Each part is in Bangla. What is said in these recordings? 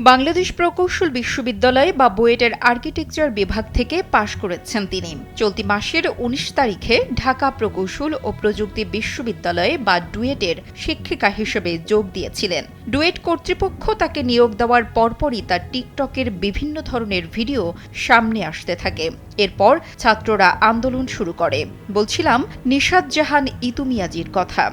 বাংলাদেশ প্রকৌশল বিশ্ববিদ্যালয় বা বুয়েটের আর্কিটেকচার বিভাগ থেকে পাশ করেছেন তিনি। চলতি মাসের উনিশ তারিখে ঢাকা প্রকৌশল ও প্রযুক্তি বিশ্ববিদ্যালয়ে বা ডুয়েটের শিক্ষিকা হিসেবে যোগ দিয়েছিলেন। ডুয়েট কর্তৃপক্ষ তাকে নিয়োগ দেওয়ার পরপরই তার টিকটকের বিভিন্ন ধরনের ভিডিও সামনে আসতে থাকে। এরপর ছাত্ররা আন্দোলন শুরু করে। বলছিলাম নিশাদ জাহান ইতুমিয়াজির কথা।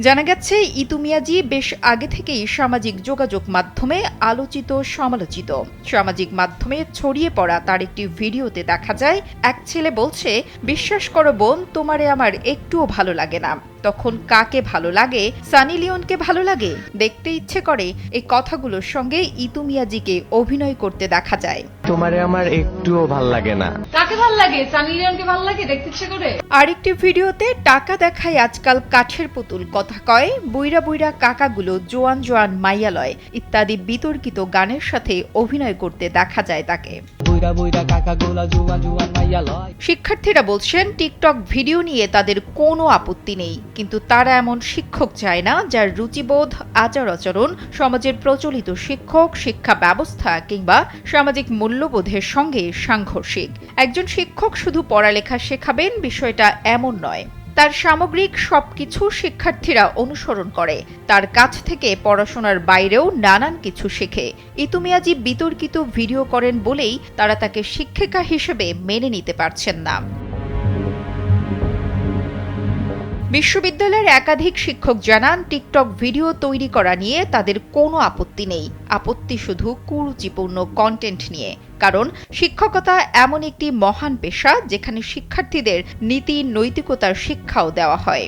জানা গেছে, ইতুমিয়াজি বেশ আগে থেকেই সামাজিক যোগাযোগ মাধ্যমে আলোচিত, সমালোচিত। সামাজিক মাধ্যমে ছড়িয়ে পড়া তার একটি ভিডিওতে দেখা যায়, এক ছেলে বলছে, বিশ্বাস করো বোন, তোমারে আমার একটুও ভালো লাগে না। তখন কাকে ভালো লাগে? সানি লিওনকে ভালো লাগে? দেখতে ইচ্ছে করে। এই কথাগুলোর সঙ্গে ইতুমিয়াজিকে অভিনয় করতে দেখা যায়। তোমারে আমার একটুও ভালো লাগে না। কাকে ভালো লাগে? সানি লিওনকে ভালো লাগে দেখতে ইচ্ছে করে? আরেকটি ভিডিওতে টাকা দেখায় আজকাল কাঠের পুতুল কথা কয় বুইরা বুইরা কাকাগুলো জোয়ান জোয়ান মাইয়ালয় ইত্যাদি বিতর্কিত গানের সাথে অভিনয় করতে দেখা যায় তাকে। শিক্ষার্থীরা বলছেন, টিকটক ভিডিও নিয়ে তাদের কোনো আপত্তি নেই, কিন্তু তারা এমন শিক্ষক চায় না, যার রুচিবোধ, আচার আচরণ, সমাজের প্রচলিত শিক্ষক, শিক্ষা ব্যবস্থা কিংবা সামাজিক মূল্যবোধের সঙ্গে সাংঘর্ষিক। একজন শিক্ষক শুধু পড়ালেখা শেখাবেন, বিষয়টা এমন নয়। তার সামগ্রিক সবকিছু শিক্ষার্থীরা অনুসরণ করে। তার কাছ থেকে পড়াশোনার বাইরেও নানান কিছু শেখে। ইতুমিয়াজি বিতর্কিত ভিডিও করেন বলেই তারা তাকে শিক্ষিকা হিসেবে মেনে নিতে পারছেন না। বিশ্ববিদ্যালয়ের একাধিক শিক্ষক জানান, টিকটক ভিডিও তৈরি করা নিয়ে তাদের কোনো আপত্তি নেই। আপত্তি শুধু কুরুচিপূর্ণ কন্টেন্ট নিয়ে। কারণ শিক্ষকতা এমন একটি মহান পেশা যেখানে শিক্ষার্থীদের নীতি, নৈতিকতার শিক্ষাও দেওয়া হয়।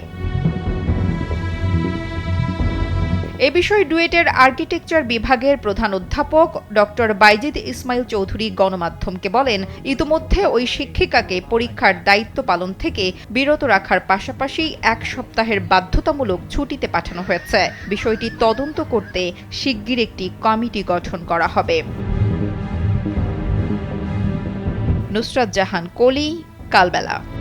এ বিষয়ে ডুয়েটের আর্কিটেকচার বিভাগের প্রধান অধ্যাপক ডক্টর বাইজিদ ইসমাইল চৌধুরী গণমাধ্যমকে বলেন, ইতোমধ্যে ওই শিক্ষিকাকে পরীক্ষার দায়িত্ব পালন থেকে বিরত রাখার পাশাপাশি এক সপ্তাহের বাধ্যতামূলক ছুটিতে পাঠানো হয়েছে। বিষয়টি তদন্ত করতে শিগগির একটি কমিটি গঠন করা হবে। নুসরাত জাহান, কলি, কালবেলা।